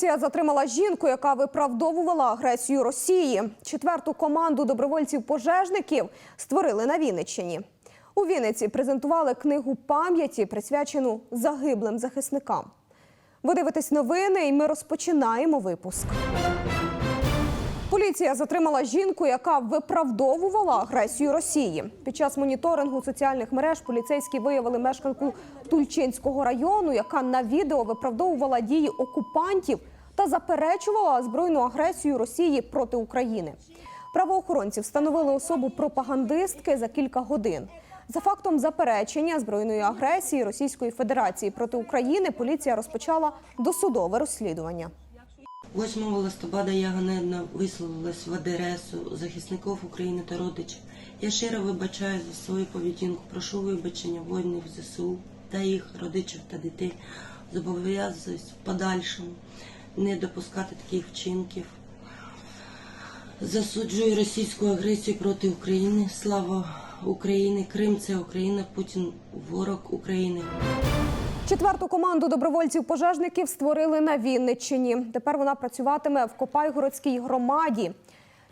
Поліція затримала жінку, яка виправдовувала агресію Росії. Четверту команду добровольців-пожежників створили на Вінниччині. У Вінниці презентували книгу пам'яті, присвячену загиблим захисникам. Ви дивитесь новини, і ми розпочинаємо випуск. Поліція затримала жінку, яка виправдовувала агресію Росії. Під час моніторингу соціальних мереж поліцейські виявили мешканку Тульчинського району, яка на відео виправдовувала дії окупантів та заперечувала збройну агресію Росії проти України. Правоохоронці встановили особу пропагандистки за кілька годин. За фактом заперечення збройної агресії Російської Федерації проти України поліція розпочала досудове розслідування. 8 листопада я ганебно висловилась в адресу захисників України та родичів. Я щиро вибачаю за свою поведінку. Прошу вибачення воїнів ЗСУ та їх родичів та дітей. Зобов'язуюсь в подальшому не допускати таких вчинків. Засуджую російську агресію проти України. Слава Україні! Крим це Україна, Путін ворог України. Четверту команду добровольців-пожежників створили на Вінниччині. Тепер вона працюватиме в Копайгородській громаді.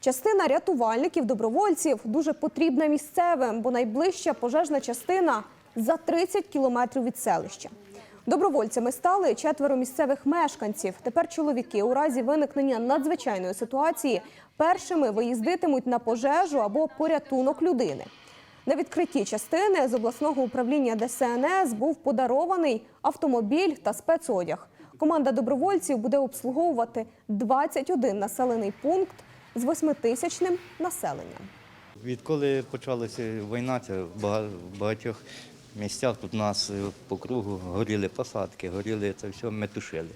Частина рятувальників, добровольців дуже потрібна місцевим, бо найближча пожежна частина за 30 кілометрів від селища. Добровольцями стали четверо місцевих мешканців. Тепер чоловіки у разі виникнення надзвичайної ситуації першими виїздитимуть на пожежу або порятунок людини. На відкритті частини з обласного управління ДСНС був подарований автомобіль та спецодяг. Команда добровольців буде обслуговувати 21 населений пункт з 8-тисячним населенням. Відколи почалася війна, це в багатьох місцях тут у нас е, по кругу горіли посадки, горіли це все, ми тушили.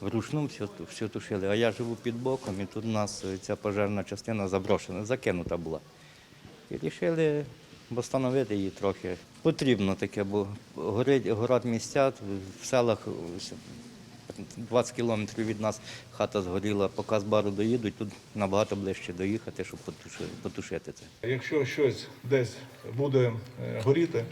Вручну все, все тушили. А я живу під боком, і тут у нас е, ця пожежна частина заброшена, закинута була. І вирішили встановити її трохи. Потрібно таке, бо горить, горять місця в селах. 20 кілометрів від нас хата згоріла, поки з бару доїдуть, тут набагато ближче доїхати, щоб потушити, це. Якщо щось десь буде е, горіти,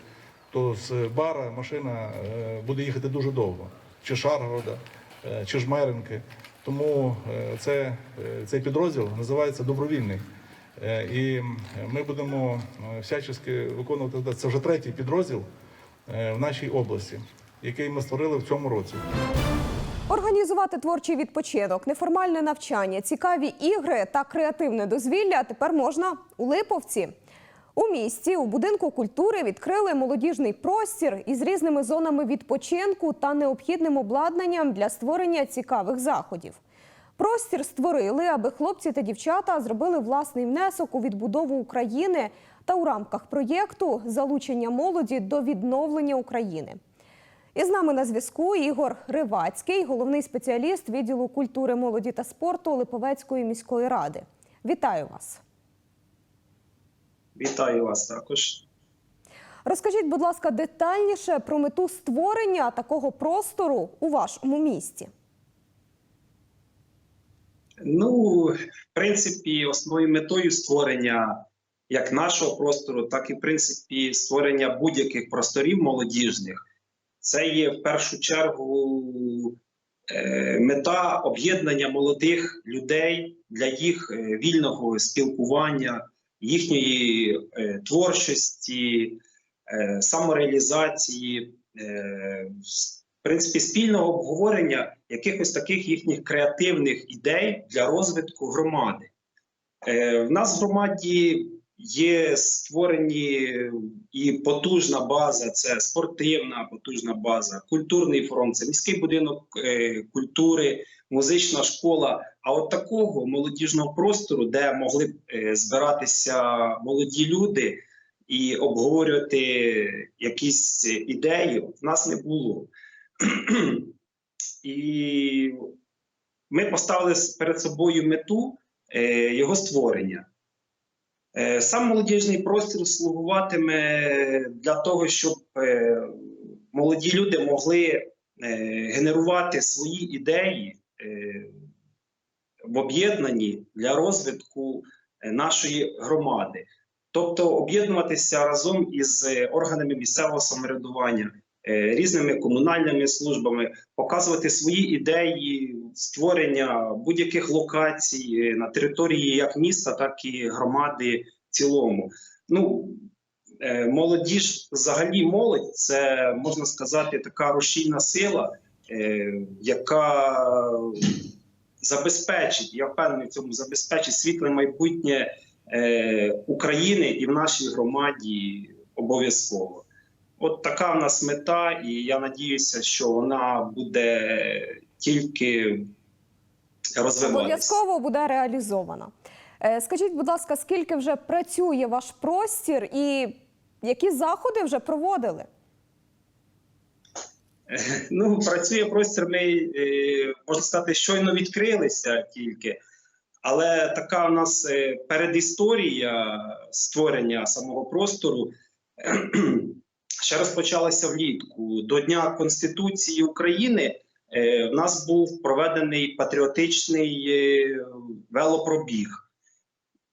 то з бара машина е, буде їхати дуже довго, чи Шаргорода, е, чи Жмеренки. Тому це, цей підрозділ називається добровільний. Е, І ми будемо е, всячески виконувати це вже третій підрозділ е, в нашій області, який ми створили в цьому році. Організувати творчий відпочинок, неформальне навчання, цікаві ігри та креативне дозвілля тепер можна у Липовці. У місті у будинку культури відкрили молодіжний простір із різними зонами відпочинку та необхідним обладнанням для створення цікавих заходів. Простір створили, аби хлопці та дівчата зробили власний внесок у відбудову України та у рамках проєкту залучення молоді до відновлення України. І з нами на зв'язку Ігор Ривацький, головний спеціаліст відділу культури, молоді та спорту Липовецької міської ради. Вітаю вас. Вітаю вас також. Розкажіть, будь ласка, детальніше про мету створення такого простору у вашому місті. Ну, в принципі, основною метою створення як нашого простору, так і в принципі створення будь-яких просторів молодіжних. Це є в першу чергу е, мета об'єднання молодих людей для їх е, вільного спілкування, їхньої е, творчості, самореалізації, в принципі, спільного обговорення якихось таких їхніх креативних ідей для розвитку громади. Е, В нас в громаді є створені і потужна база, це спортивна потужна база, культурний фронт, це міський будинок е, культури, музична школа. А от такого молодіжного простору, де могли б е, збиратися молоді люди і обговорювати якісь ідеї, в нас не було. І ми поставили перед собою мету е, його створення. Е, Сам молодіжний простір слугуватиме для того, щоб е, молоді люди могли генерувати свої ідеї в об'єднанні для розвитку нашої громади. Тобто об'єднуватися разом із органами місцевого самоврядування, різними комунальними службами, показувати свої ідеї створення будь-яких локацій е, на території як міста, так і громади в цілому. Ну, е, молодіж, взагалі, молодь це можна сказати така рушійна сила, е, яка забезпечить, я впевнений в цьому, забезпечить світле майбутнє е, України і в нашій громаді обов'язково. От така в нас мета, і я надіюся, що вона буде тільки розвиватися. Обов'язково буде реалізована. Е, Скажіть, будь ласка, скільки вже працює ваш простір і які заходи вже проводили? Ну, працює простір. Ми е, можна сказати, щойно відкрилися тільки. Але така у нас е, передісторія створення самого простору ще розпочалася влітку. До Дня Конституції України е, в нас був проведений патріотичний е, велопробіг.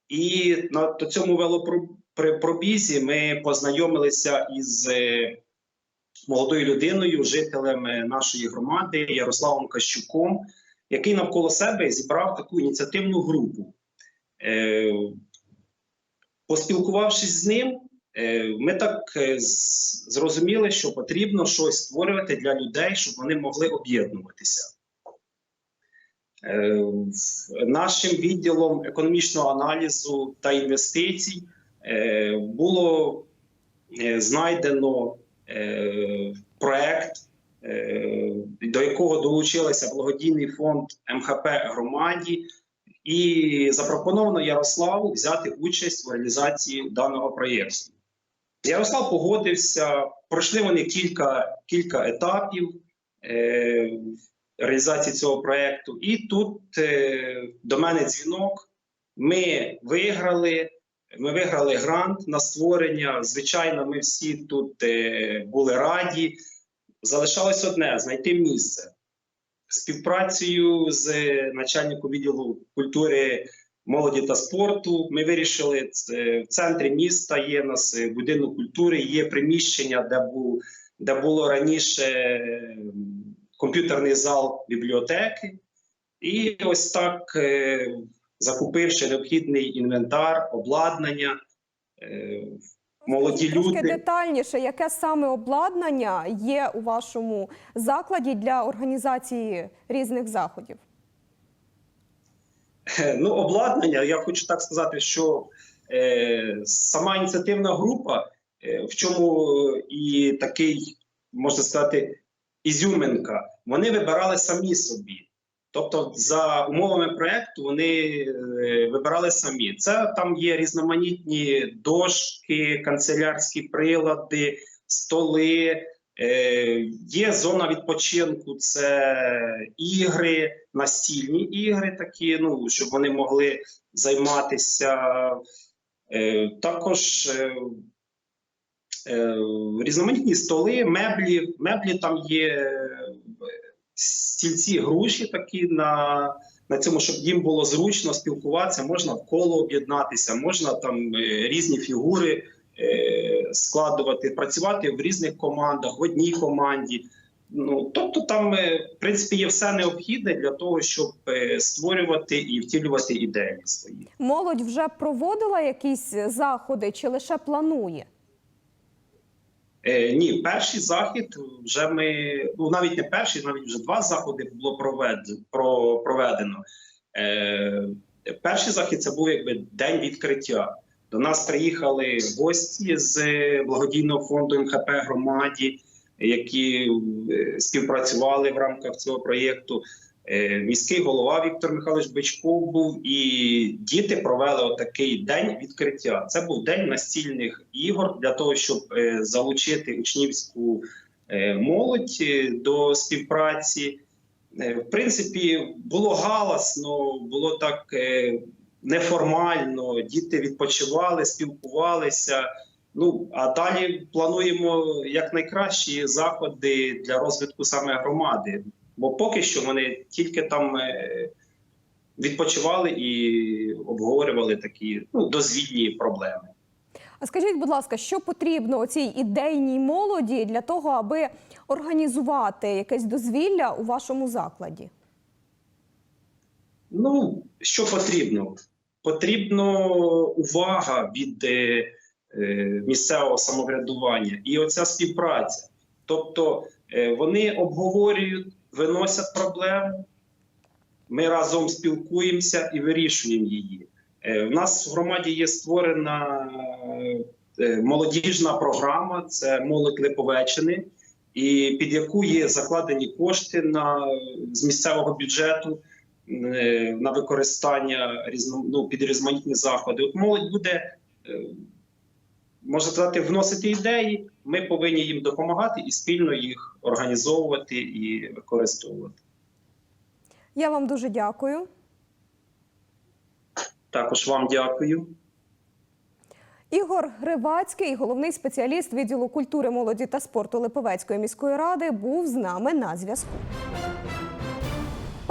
І на цьому велопробізі ми познайомилися із е, молодою людиною, жителем нашої громади Ярославом Кащуком, який навколо себе зібрав таку ініціативну групу. Поспілкувавшись з ним, ми так е, зрозуміли, що потрібно щось створювати для людей, щоб вони могли об'єднуватися. Е, Нашим відділом економічного аналізу та інвестицій е, було е, знайдено е, проект, е, до якого долучилися благодійний фонд МХП громаді, і запропоновано Ярославу взяти участь у реалізації даного проєкту. Ярослав погодився. Пройшли вони кілька, кілька етапів е, реалізації цього проєкту. І тут е, до мене дзвінок. Ми виграли. Ми виграли грант на створення. Звичайно, ми всі тут е, були раді. Залишалось одне знайти місце. Співпрацею з начальником відділу культури, молоді та спорту. Ми вирішили це в центрі міста. Є нас е, будинок культури, є приміщення, де був де було раніше е, комп'ютерний зал бібліотеки. І ось так, е, закупивши необхідний інвентар, обладнання, е, молоді Трошки люди. детальніше, яке саме обладнання є у вашому закладі для організації різних заходів? Е, Ну, обладнання, я хочу так сказати, що е, сама ініціативна група, е, в чому і такий, можна сказати, ізюминка, вони вибирали самі собі. Тобто, за умовами проекту вони е, вибирали самі. Це там є різноманітні дошки, канцелярські прилади, столи. Е, є зона відпочинку, це ігри, настільні ігри, такі, ну, щоб вони могли займатися. Е, також е, різноманітні столи, меблі. Меблі там є стільці груші такі на, на цьому, щоб їм було зручно спілкуватися, можна в коло об'єднатися, можна там різні фігури складувати, працювати в різних командах, в одній команді. Ну тобто, там е, в принципі є все необхідне для того, щоб е, створювати і втілювати ідеї свої. Молодь вже проводила якісь заходи чи лише планує? Е, ні, перший захід вже ми ну навіть не перший, навіть вже два заходи було проведено. Про, проведено. Е, перший захід це був якби день відкриття. До нас приїхали гості з благодійного фонду МХП громаді, які е, співпрацювали в рамках цього проєкту. Е, Міський голова Віктор Михайлович Бичков був, і діти провели отакий день відкриття. Це був день настільних ігор для того, щоб е, залучити учнівську е, молодь е, до співпраці. Е, В принципі, було галасно, було так е, неформально. Діти відпочивали, спілкувалися. Ну а далі плануємо якнайкращі заходи для розвитку саме громади. Бо поки що вони тільки там е, відпочивали і обговорювали такі ну, дозвільні проблеми. А скажіть, будь ласка, що потрібно цій ідейній молоді для того, аби організувати якесь дозвілля у вашому закладі? Ну, що потрібно? Потрібно увага від е, е, місцевого самоврядування і оця співпраця. Тобто е, вони обговорюють, виносять проблему, ми разом спілкуємося і вирішуємо її. У нас в громаді є створена молодіжна програма, це молодь Липовеччини, і під яку є закладені кошти на, з місцевого бюджету на використання різно, ну, під різноманітні заходи. От молодь буде, е, можна сказати, вносити ідеї. Ми повинні їм допомагати і спільно їх організовувати і використовувати. Я вам дуже дякую. Також вам дякую. Ігор Гривацький, головний спеціаліст відділу культури, молоді та спорту Липовецької міської ради, був з нами на зв'язку.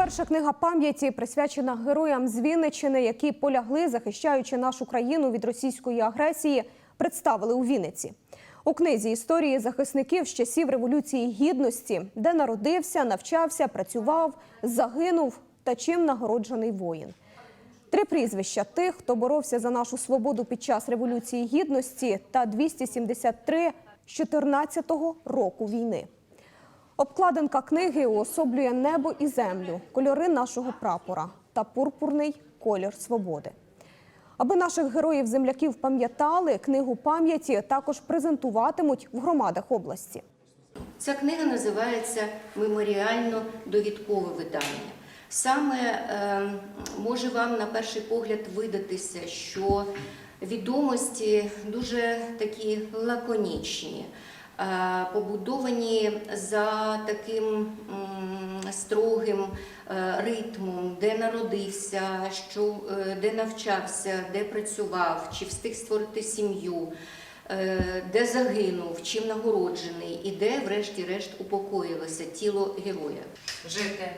Перша книга пам'яті присвячена героям з Вінниччини, які полягли, захищаючи нашу країну від російської агресії, представили у Вінниці. У книзі історії захисників з часів Революції Гідності, де народився, навчався, працював, загинув та чим нагороджений воїн. Три прізвища тих, хто боровся за нашу свободу під час Революції Гідності та 273 з 14-го року війни. Обкладинка книги уособлює небо і землю, кольори нашого прапора та пурпурний колір свободи. Аби наших героїв-земляків пам'ятали, книгу пам'яті також презентуватимуть в громадах області. Ця книга називається Меморіально-довідкове видання. Саме е, може вам на перший погляд видатися, що відомості дуже такі лаконічні, побудовані за таким строгим е, ритмом, де народився, що, е, де навчався, де працював, чи встиг створити сім'ю е, де загинув, чим нагороджений, і де, врешті-решт, упокоїлося тіло героя. жити,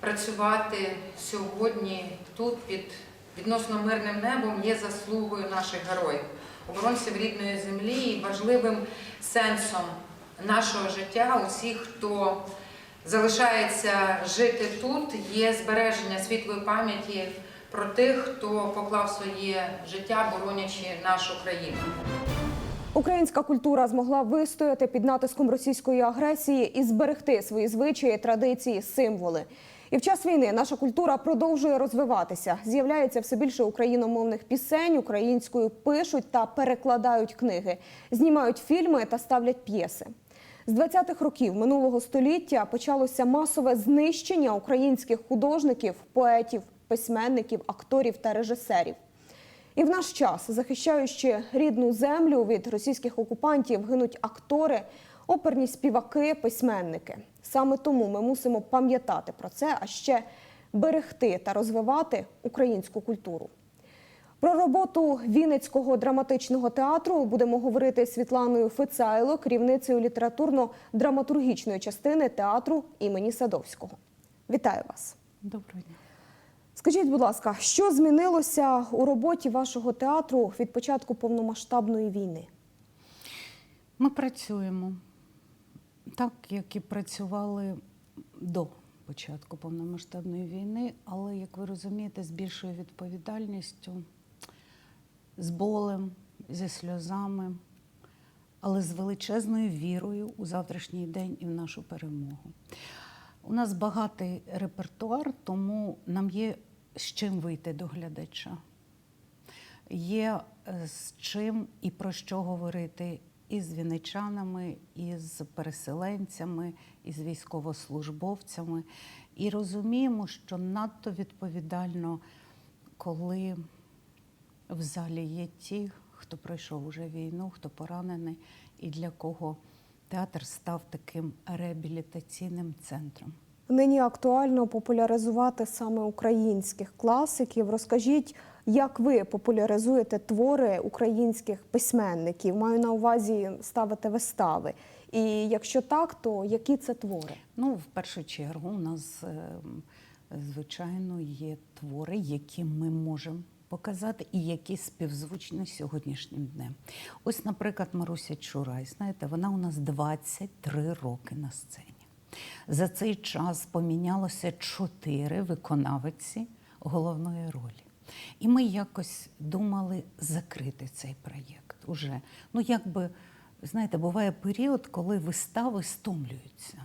працювати сьогодні тут під відносно мирним небом є заслугою наших героїв, оборонців рідної землі і важливим сенсом нашого життя усіх, хто залишається жити тут, є збереження світлої пам'яті про тих, хто поклав своє життя, боронячи нашу країну. Українська культура змогла вистояти під натиском російської агресії і зберегти свої звичаї, традиції, символи. І в час війни наша культура продовжує розвиватися. З'являється все більше україномовних пісень, українською пишуть та перекладають книги, знімають фільми та ставлять п'єси. З 20-х років минулого століття почалося масове знищення українських художників, поетів, письменників, акторів та режисерів. І в наш час, захищаючи рідну землю від російських окупантів, гинуть актори, оперні співаки, письменники. Саме тому ми мусимо пам'ятати про це, а ще берегти та розвивати українську культуру. Про роботу Вінницького драматичного театру будемо говорити з Світланою Фицайло, керівницею літературно-драматургічної частини театру імені Садовського. Вітаю вас! Доброго дня. Скажіть, будь ласка, що змінилося у роботі вашого театру від початку повномасштабної війни? Ми працюємо так, як і працювали до початку повномасштабної війни, але, як ви розумієте, з більшою відповідальністю, з болем, зі сльозами, але з величезною вірою у завтрашній день і в нашу перемогу. У нас багатий репертуар, тому нам є з чим вийти до глядача. Є е, з чим і про що говорити і з вінничанами, і з переселенцями, і з військовослужбовцями. І розуміємо, що надто відповідально, коли в залі є ті, хто пройшов уже війну, хто поранений, і для кого театр став таким реабілітаційним центром. Нині актуально популяризувати саме українських класиків. Розкажіть, як ви популяризуєте твори українських письменників? Маю на увазі ставити вистави. І якщо так, то які це твори? Ну, в першу чергу, у нас е, звичайно, є твори, які ми можемо показати і які співзвучні сьогоднішнім днем. Ось, наприклад, Маруся Чурай, знаєте, вона у нас 23 роки на сцені. За цей час помінялося чотири виконавиці головної ролі. І ми якось думали закрити цей проєкт. Уже, ну якби, знаєте, буває період, коли вистави стомлюються.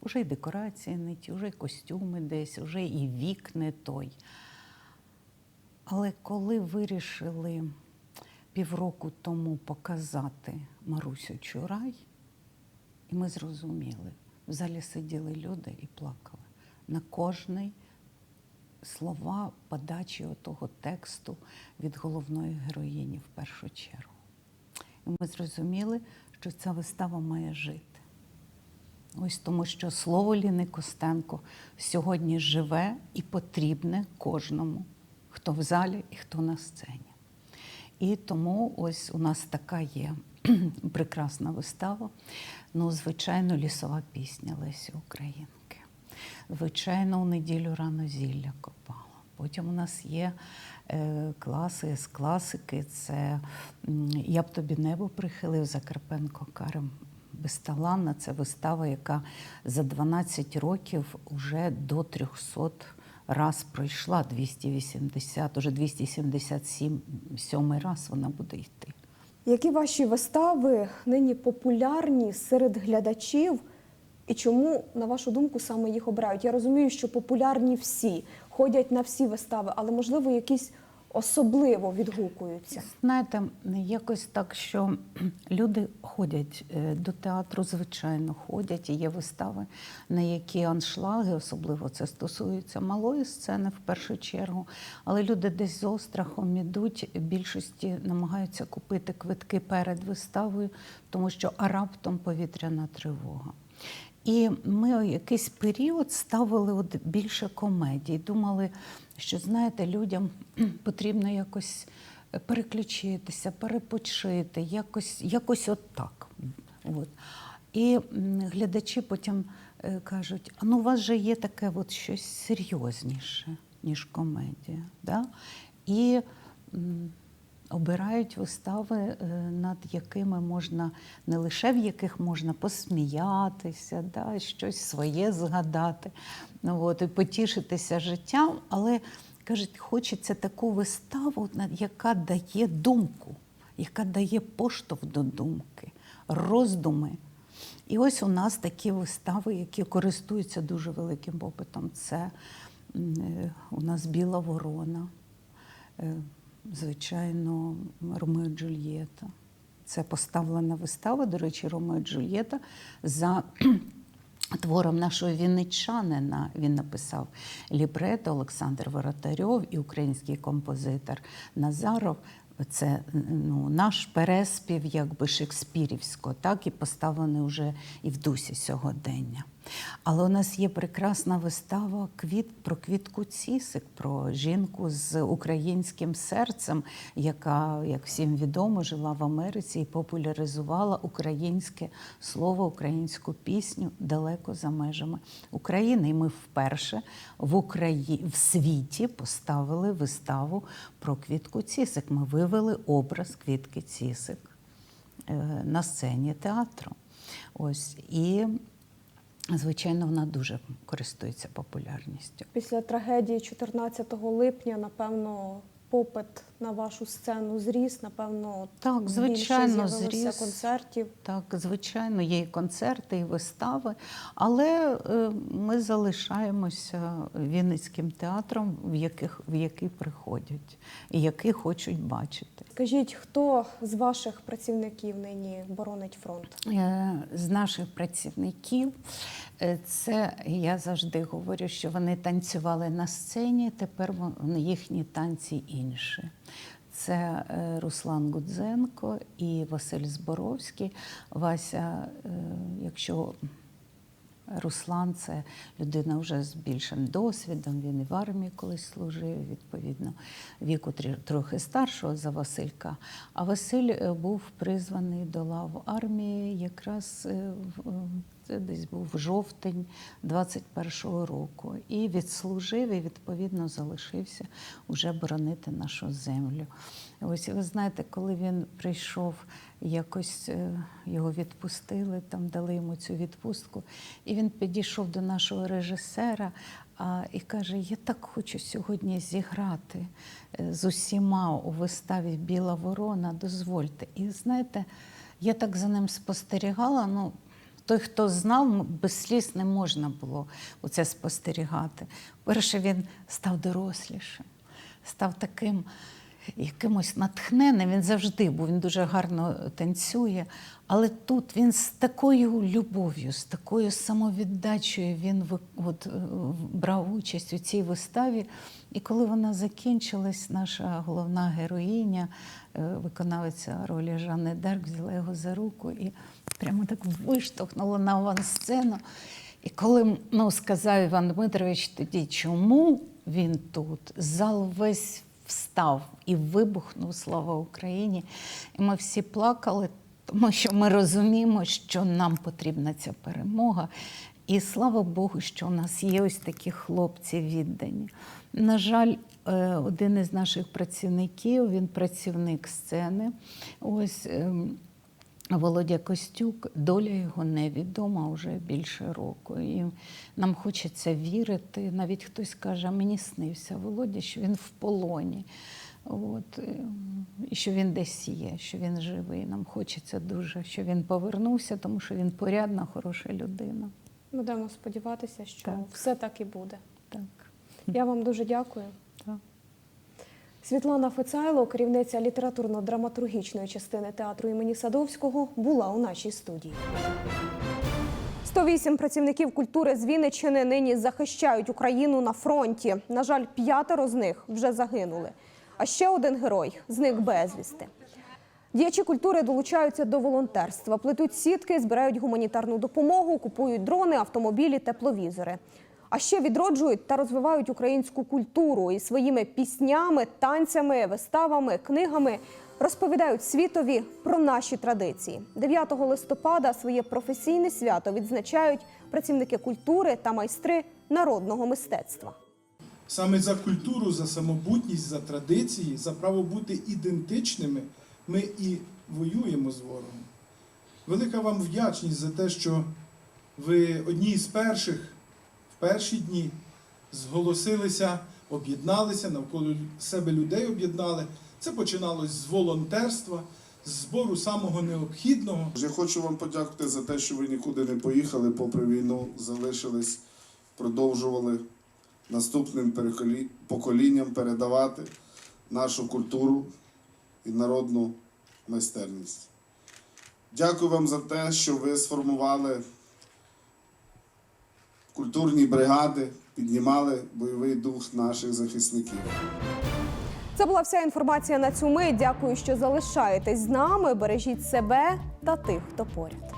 Уже і декорації не ті, вже і костюми десь, вже і вік не той. Але коли вирішили півроку тому показати Марусю Чурай, і ми зрозуміли, в залі сиділи люди і плакали на кожний слова подачі отого тексту від головної героїні в першу чергу. І ми зрозуміли, що ця вистава має жити. Ось тому, що слово Ліни Костенко сьогодні живе і потрібне кожному, хто в залі і хто на сцені. І тому ось у нас така є прекрасна вистава. Ну, звичайно, лісова пісня Лесі Українки. Звичайно, у неділю рано зілля копала. Потім у нас є е, класи з класики. Це Я б тобі небо прихилив Закарпенко Карим Безталанна. Це вистава, яка за 12 років вже до 300 раз пройшла 280, уже 277 сьомий раз вона буде йти. Які ваші вистави нині популярні серед глядачів? І чому, на вашу думку, саме їх обирають? Я розумію, що популярні всі, ходять на всі вистави, але можливо якісь особливо відгукуються. Знаєте, якось так, що люди ходять е, до театру, звичайно, ходять, і є вистави, на які аншлаги, особливо це стосується малої сцени в першу чергу. Але люди десь з острахом ідуть, більшості намагаються купити квитки перед виставою, тому що а раптом повітряна тривога. І ми якийсь період ставили от більше комедій. Думали, що знаєте, людям потрібно якось переключитися, перепочити, якось, якось от так. От. І глядачі потім е, кажуть: а ну у вас же є таке от щось серйозніше, ніж комедія. Да? І обирають вистави, е, над якими можна не лише в яких можна посміятися, да, щось своє згадати, ну, от, і потішитися життям, але кажуть, хочеться таку виставу, яка дає думку, яка дає поштовх до думки, роздуми. І ось у нас такі вистави, які користуються дуже великим попитом. Це е, у нас Біла ворона. Звичайно, Ромео Джульєта. Це поставлена вистава, до речі, Ромео Джульєта за твором нашого вінничанина. Він написав лібрето Олександр Воротарьов і український композитор Назаров. Це ну, наш переспів якби шекспірівського, так і поставлений вже і в дусі сьогодення. Але у нас є прекрасна вистава квіт про квітку Цісик, про жінку з українським серцем, яка, як всім відомо, жила в Америці і популяризувала українське слово, українську пісню далеко за межами України. І ми вперше в Украї... в світі поставили виставу про квітку Цісик. Ми вивели образ квітки Цісик е, на сцені театру. Ось і Звичайно, вона дуже користується популярністю. Після трагедії 14 липня, напевно, попит на вашу сцену зріс, напевно, Так, звичайно, зріс. концертів. Так, звичайно, є і концерти, і вистави, але е, ми залишаємося Вінницьким театром, в, яких, в який приходять і який хочуть бачити. Скажіть, хто з ваших працівників нині боронить фронт? Е, З наших працівників е, це я завжди говорю, що вони танцювали на сцені, тепер їхні танці інші. Це е, Руслан Гудзенко і Василь Зборовський. Вася, е, якщо Руслан це людина вже з більшим досвідом. Він і в армії колись служив, відповідно, віку трохи старшого за Василька. А Василь е, був призваний до лав армії якраз в- десь був жовтень 21-го року. І відслужив, і відповідно залишився уже боронити нашу землю. Ось ви знаєте, коли він прийшов, якось е, його відпустили, там дали йому цю відпустку, і він підійшов до нашого режисера. А, і каже: Я так хочу сьогодні зіграти е, з усіма у виставі Біла ворона, дозвольте. І знаєте, я так за ним спостерігала. Ну, той, хто знав, без сліз не можна було оце спостерігати. Перше, він став дорослішим, став таким якимось натхненним. Він завжди був, він дуже гарно танцює. Але тут він з такою любов'ю, з такою самовіддачею він от, е, брав участь у цій виставі. І коли вона закінчилась, наша головна героїня, е, виконавиця ролі Жанни Дарк, взяла його за руку і прямо так виштовхнула на авансцену. І коли ну, сказав Іван Дмитрович тоді, чому він тут, зал весь встав і вибухнув Слава Україні. І ми всі плакали, тому що ми розуміємо, що нам потрібна ця перемога. І слава Богу, що у нас є ось такі хлопці віддані. На жаль, е, один із наших працівників, він працівник сцени. Ось ем, Володя Костюк, доля його невідома вже більше року. І нам хочеться вірити. Навіть хтось каже, мені снився Володя, що він в полоні. От, е, і що він десь є, що він живий. Нам хочеться дуже, що він повернувся, тому що він порядна, хороша людина. Будемо сподіватися, що Так. все так і буде. Так. Я вам дуже дякую. Світлана Фецайло, керівниця літературно-драматургічної частини театру імені Садовського, була у нашій студії. 108 працівників культури з Вінниччини нині захищають Україну на фронті. На жаль, п'ятеро з них вже загинули. А ще один герой зник безвісти. Діячі культури долучаються до волонтерства, плетуть сітки, збирають гуманітарну допомогу, купують дрони, автомобілі, тепловізори. А ще відроджують та розвивають українську культуру і своїми піснями, танцями, виставами, книгами розповідають світові про наші традиції. 9 листопада своє професійне свято відзначають працівники культури та майстри народного мистецтва. Саме за культуру, за самобутність, за традиції, за право бути ідентичними ми і воюємо з ворогом. Велика вам вдячність за те, що ви одні з перших перші дні зголосилися, об'єдналися, навколо себе людей об'єднали. Це починалось з волонтерства, з збору самого необхідного. Я хочу вам подякувати за те, що ви нікуди не поїхали попри війну, залишились, продовжували наступним поколінням передавати нашу культуру і народну майстерність. Дякую вам за те, що ви сформували культурні бригади, піднімали бойовий дух наших захисників. Це була вся інформація на цю мить. Дякую, що залишаєтесь з нами. Бережіть себе та тих, хто поряд.